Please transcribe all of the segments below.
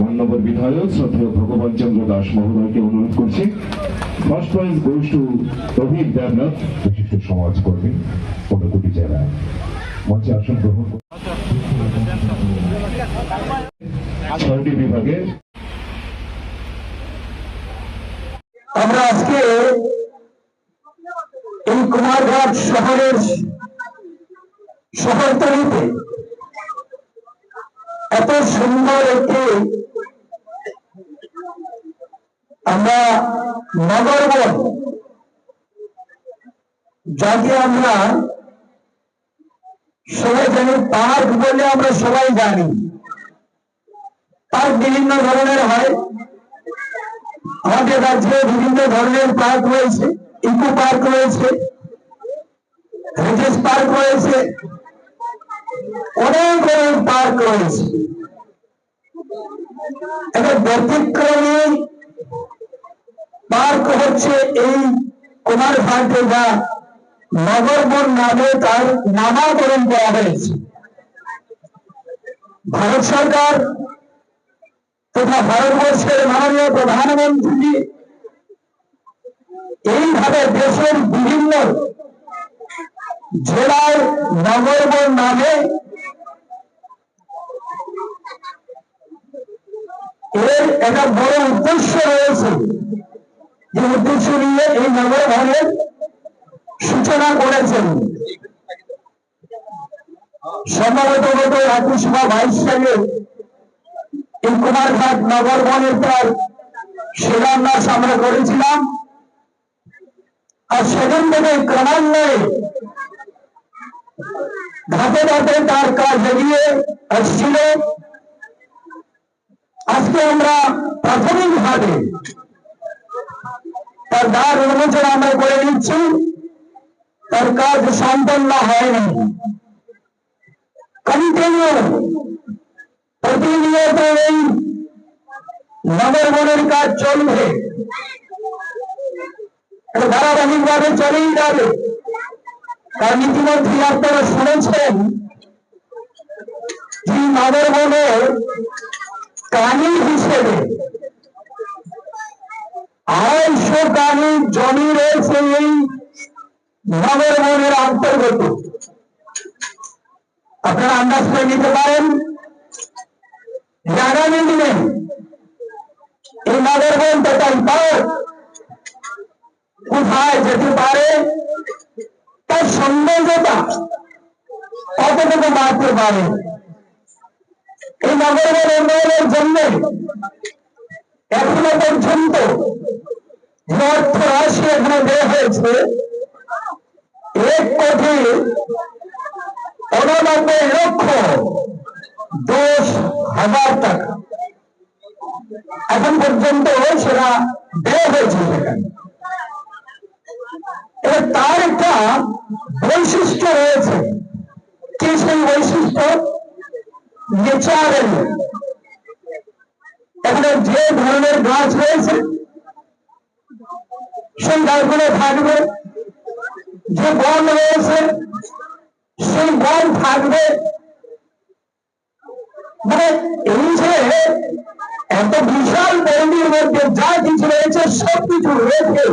মান্যবর বিধায়ক শ্রদ্ধেয় ভগবান চন্দ্র দাস মহোদয়কে অনুরোধ করছি। First prize goes to Debnath বিশিষ্ট সমাজকর্মী ঊনকোটি জেলা মঞ্চে আসন গ্রহণ ছয়টি বিভাগে। আমরা আজকে এই কুমারঘাট শহরের শহরতলিতে এত সুন্দর একটি আমরা নগরবন, যাকে আমরা সবাই জানি, পার্ক বলে আমরা সবাই জানি। পার্ক বিভিন্ন ধরনের হয়। আমাদের রাজ্যে বিভিন্ন ধরনের পার্ক রয়েছে। ইকো পার্ক রয়েছে হেরিটেজ পার্ক রয়েছে, অনেক অনেক পার্ক রয়েছে। এবার ব্যতিক্রমী পার্ক হচ্ছে এই কুমার ঘাটে যা নগরবন নামে তার নামাকরণ করা হয়েছে। ভারত সরকার তথা ভারতবর্ষের মাননীয় প্রধানমন্ত্রী এইভাবে দেশের বিভিন্ন জেলায় নগরবন নামে এর একটা বড় উদ্দেশ্য রয়েছে। যে উদ্দেশ্য নিয়ে এই নগরবনের সূচনা করেছেন। সম্ভবত গত একুশ বা বাইশ সালে এই কুমারঘাট নগর বনের তার শিলান্যাস আমরা করেছিলাম। আর সেখান থেকে ক্রমান্বয়ে ধাপে ধাপে তার কাজ এগিয়ে আসছিল আজকে আমরা প্রাথমিক ভাবে তার দ্বার উন্মোচন আমরা করে নিচ্ছি তার কাজ সম্পন্ন হয়নি কন্টিনিউ প্রতিনিয়ত এই নগর বনের কাজ চলবে এটা ধারাবাহিক ভাবে চলেই যাবে। কারণ ইতিমধ্যে আপনারা শুনেছেন যে নগর বনের কানি হিসেবে আড়াইশো কানি জমি রয়েছে এই নগর বনের অন্তর্গত। আপনারা আন্দাজ করে নিতে পারেন আগামী দিনে এই নগরবন তথা পার্ক কোথায় যেতে পারে? তার সৌন্দর্যতা কতটুকু বাড়তে পারে? এই নগরবন উন্নয়নের জন্য এখনও পর্যন্ত যে অর্থ রাশি এখানে দেওয়া হয়েছে, এক কোটি উননব্বই লক্ষ দশ হাজার টাকা। এখন পর্যন্ত সেটা ব্যয় হয়েছে সেখানে। তার একটা বৈশিষ্ট্য রয়েছে। কি সেই বৈশিষ্ট্য? এখানে যে ধরনের গাছ রয়েছে, সেই গাছগুলো থাকবে। যে বন রয়েছে, সেই বন থাকবে। মানে এই যে এত বিশাল পরিধির মধ্যে যা কিছু রয়েছে সব কিছু রেখে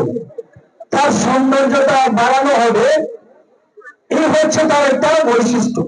তার সৌন্দর্যটা বাড়ানো হবে এই হচ্ছে তার একটা বৈশিষ্ট্য।